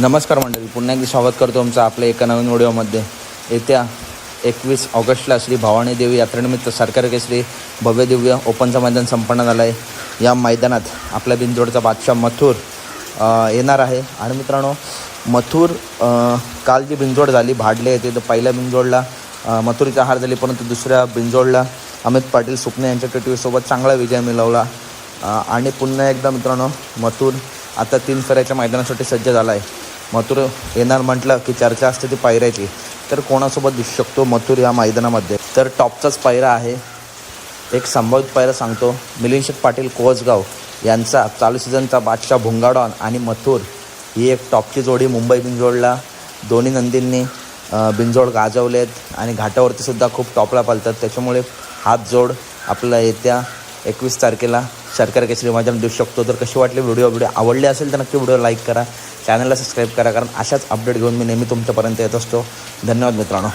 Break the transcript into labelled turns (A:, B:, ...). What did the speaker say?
A: नमस्कार मंडळी पुन्हा एकदा स्वागत करतो आमचं आपल्या एका नवीन व्हिडिओमध्ये. येत्या एकवीस ऑगस्टला श्री भवानी देवी यात्रेनिमित्त सरकार श्री भव्य दिव्य ओपनचं मैदान संपन्न झालं आहे. या मैदानात आपल्या बिंजोडचा बादशाह मथुर येणार आहे. आणि मित्रांनो मथुर काल जी बिंजोड झाली भाडले येते तर पहिल्या बिंजोडला मथुरीचा हार झाली परंतु दुसऱ्या बिंजोडला अमित पाटील सुकणे यांच्या टिटवीसोबत चांगला विजय मिळवला. आणि पुन्हा एकदा मित्रांनो मथुर आता तीन फेऱ्याच्या मैदानासाठी सज्ज झाला आहे. मथुर येणार म्हटलं की चर्चा असते ती पायऱ्याची. तर कोणासोबत दिसू शकतो मथुर या मैदानामध्ये? तर टॉपचाच पायरा आहे. एक संभावित पायरा सांगतो. मिलिंद पाटील कोसगाव यांचा चालू सीझनचा बादशाह भुंगाडॉन आणि मथुर ही एक टॉपची जोडी मुंबई बिंजोडला दोन्ही नंदींनी बिंजोड गाजवलेत आणि घाटावरतीसुद्धा खूप टॉपला पालतात. त्याच्यामुळे हात जोड आपला येत्या एकवीस तारखेला सरकार केसरी मैदान देऊ शकतो? तर कशी वाटली व्हिडिओ? व्हिडिओ आवडले असेल तर नक्की व्हिडिओ लाईक करा. चॅनलला सबस्क्राईब करा कारण अशाच अपडेट घेऊन मी नेहमी तुमच्यापर्यंत येत असतो. धन्यवाद मित्रांनो.